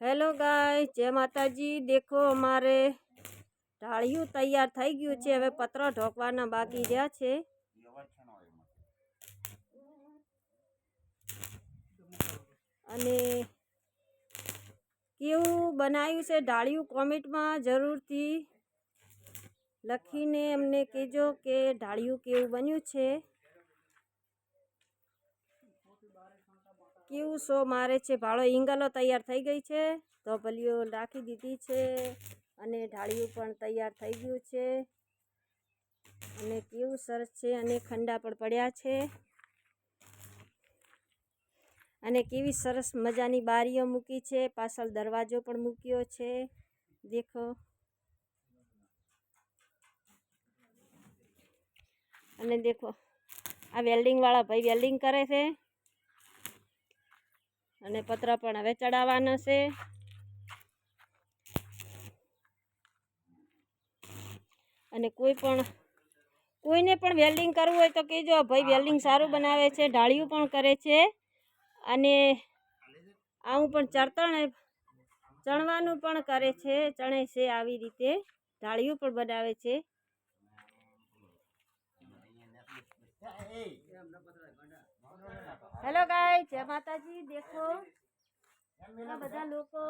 Hello ગાય જય માતાજી. દેખો અમારે ઢાળિયું તૈયાર થઈ ગયું છે. હવે પત્ર ઢોકવાના બાકી રહ્યા છે. અને કેવું બનાવ્યું છે ઢાળિયું? કોમેન્ટમાં જરૂરથી લખીને અમને કહેજો કે ઢાળિયું કેવું બન્યું છે. કેવું શો મારે છે? ભાળો ઈંગલો તૈયાર થઈ ગઈ છે. તો ભલીઓ રાખી દીધી છે અને ઢાળિયું પણ તૈયાર થઈ ગયું છે. અને કેવું સરસ છે અને ખંડા પણ પડ્યા છે. અને કેવી સરસ મજાની બારીઓ મૂકી છે. પાછળ દરવાજો પણ મૂક્યો છે. દેખો. અને દેખો, આ વેલ્ડિંગવાળા ભાઈ વેલ્ડિંગ કરે છે. અને પતરા પણ હવે ચડાવવાના છે. અને કોઈ પણ, કોઈને પણ વેલ્ડિંગ કરવું હોય તો કહેજો ભાઈ વેલ્ડિંગ સારું બનાવે છે, ઢાળિયું પણ કરે છે. અને આવું પણ ચરતણ ચણવાનું પણ કરે છે, ચણે છે, આવી રીતે ઢાળિયું પણ બનાવે છે. હેલો ગાય જય માતાજી, દેખો. ઘણા બધા લોકો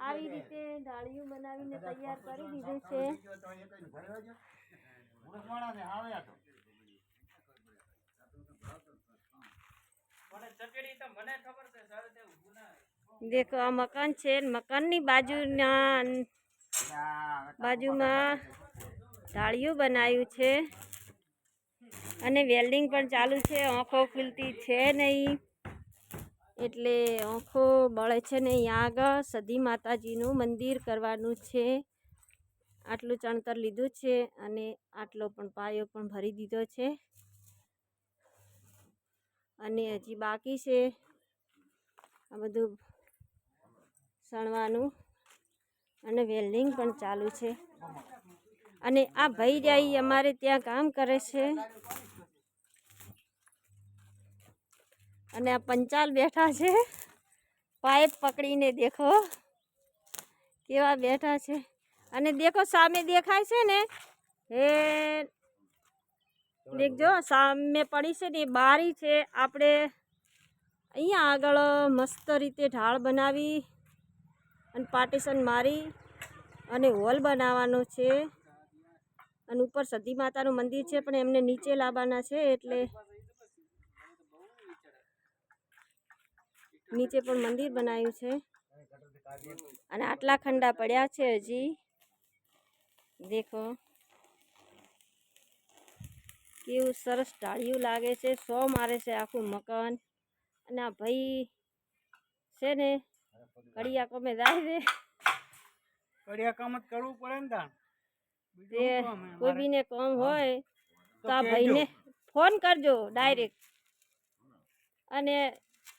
આવી રીતે ઢાળિયું બનાવીને તૈયાર કરી દીધું છે. દેખો, આ મકાન છે મકાનની બાજુના બાજુમાં ઢાળિયું બનાવ્યું છે. અને વેલ્ડિંગ પણ ચાલુ છે, આંખો ખુલતી છે નહીં. એટલે આંખો બળે છે ને અહીંયા આગળ સધી માતાજીનું મંદિર કરવાનું છે. આટલું ચણતર લીધું છે અને આટલો પણ પાયો પણ ભરી દીધો છે. અને હજી બાકી છે આ બધું સણવાનું અને વેલ્ડિંગ પણ ચાલુ છે. અને આ ભાઈ જાય અમારે ત્યાં કામ કરે છે. અને આ પંચાલ બેઠા છે. પાઇપ પકડીને દેખો. કેવા બેઠા છે. અને દેખો, સામે દેખાય છે ને? એ દેખજો, સામે પડી છે ને બારી છે. આપણે અહીંયા આગળ મસ્ત રીતે ઢાળ બનાવી અને પાર્ટીશન મારી અને હોલ બનાવવાનો છે. અને ઉપર સતી માતાનું મંદિર છે, પણ એમને નીચે લાવવાના છે, એટલે નીચે પણ મંદિર બનાવ્યું છે. અને આટલા ખંડા પડ્યા છે હજી. દેખો. કેવું સરસ ઢાળિયું લાગે છે. સો મારે છે આખું મકાન. અને આ ભાઈ છે ને કડિયા કમે જાય છે. કડિયા કામ જ કરવું પડે ને તાણ. તે કોઈ? બીને કામ હોય તો તો આ ભાઈને ફોન કરજો ડાયરેક્ટ. અને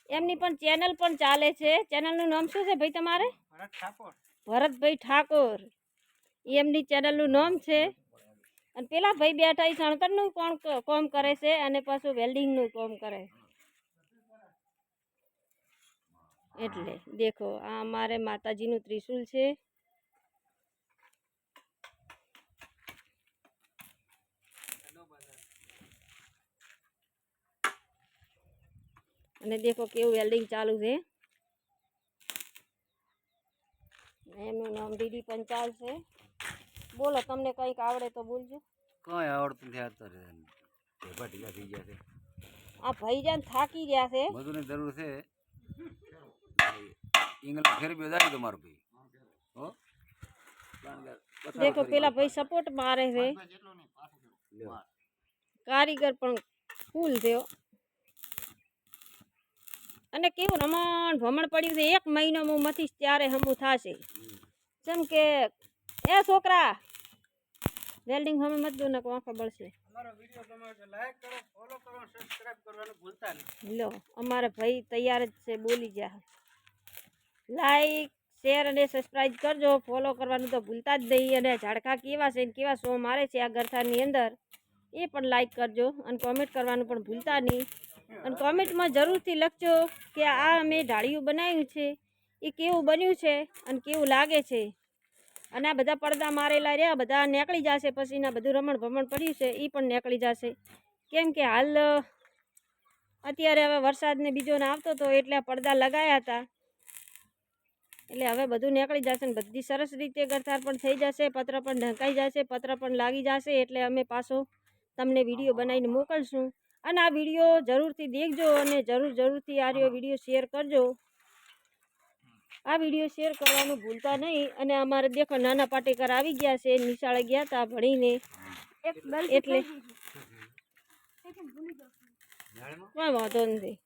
એમની પણ ચેનલ પણ ચાલે છે. ચેનલનું નામ શું છે ભાઈ તમારે? ભરત ઠાકોર. ભરતભાઈ ઠાકોર. એમની ચેનલનું નામ છે. અને પેલા ભાઈ બેઠા એ સણતરનું કોણ કોમ કરે છે અને પાછું વેલ્ડિંગનું કોમ કરે. એટલે દેખો આ અમારે માતાજીનું ત્રિશુલ છે. અને દેખો કેવું વેલ્ડિંગ ચાલુ છે. એમનું નામ ડીડી પંચાલ છે. બોલો તમને કંઈક આવડે તો બોલજો. કઈ આવડતું નથી અત્યારે ઢેફા ઢીલા થઈ ગયા છે. આ ભાઈજાન થાકી ગયા છે. મજૂરની જરૂર છે. ઇંગ્લિશ ફેરવી જાય તમારો ભાઈ. હો? કારણ કે પથારો દેખો ફરી પેલા ભાઈ સપોર્ટ મારે છે. લ્યો. કારીગર પણ ફૂલ થયો અને કેવું રમણ ભમણ પડ્યું છે એક મહિનો હું મથીશ ત્યારે હમું થશે. જેમ કે એ છોકરા વેલ્ડિંગ હમે મત દો ને આંખો બળશે. અમારો વીડિયો ગમે લાઈક કરો ફોલો કરો સબસ્ક્રાઇબ કરવાનું ભૂલતા નહીં. લો અમારા ભાઈ તૈયાર જ છે બોલી જા લાઈક શેર અને સબસ્ક્રાઈબ કરજો ફોલો કરવાનું તો ભૂલતા જ નહીં. અને ઝાડખા કેવા છે ને કેવા શો મારે છે આ ગરથાની અંદર એ પણ લાઈક કરજો અને કોમેન્ટ કરવાનું પણ ભૂલતા નહીં. અને કોમેન્ટમાં જરૂરથી લખજો કે આ અમે ઢાળિયું બનાવ્યું છે. એ કેવું બન્યું છે અને કેવું લાગે છે. અને આ બધા પડદા મારેલા રહ્યા બધા નીકળી જશે પછી એના બધું રમણ ભમણ પડ્યું છે એ પણ નીકળી જશે. કેમ કે હાલ અત્યારે હવે વરસાદને બીજો ને આવતો હતો એટલે પડદા લગાયા હતા. એટલે હવે બધું નીકળી જશે ને બધી સરસ રીતે ગરથાર પણ થઈ જશે, પત્ર પણ ઢંકાઈ જશે, પત્ર પણ લાગી જશે એટલે અમે પાછો તમને વીડિયો બનાવીને મોકલશું. અને આ વીડિયો જરૂરથી દેખજો અને જરૂર જરૂરથી આ વીડિયો શેર કરજો. આ વીડિયો શેર કરવાનું ભૂલતા નહીં અને અમારે દેખો નાના પાટેકર આવી ગયા છે નિશાળે ગયા હતા ભણીને. એટલે કોઈ વાંધો નથી.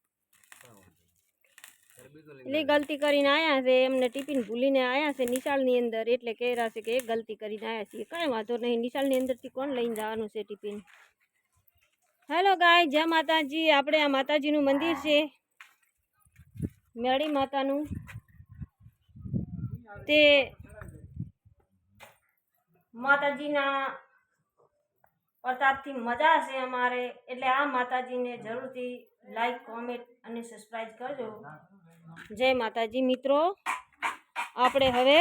એટલે ગલતી કરીને આવ્યા છે એમને ટિફિન ભૂલીને આવ્યા છે નિશાળની અંદર એટલે કહેરા છે કે એ ગલતી કરીને આવ્યા છીએ. કાંઈ વાંધો નહીં નિશાળની અંદરથી કોણ લઈને જવાનું છે ટિફિન? હેલો ગાય જય માતાજી. આપણે આ માતાજીનું મંદિર છે. મેળી માતાનું. તે માતાજીના પ્રતાપથી મજા છે અમારે. એટલે આ માતાજીને જરૂરથી લાઈક કોમેન્ટ અને સબસ્ક્રાઈબ કરજો. જય માતાજી મિત્રો. આપણે હવે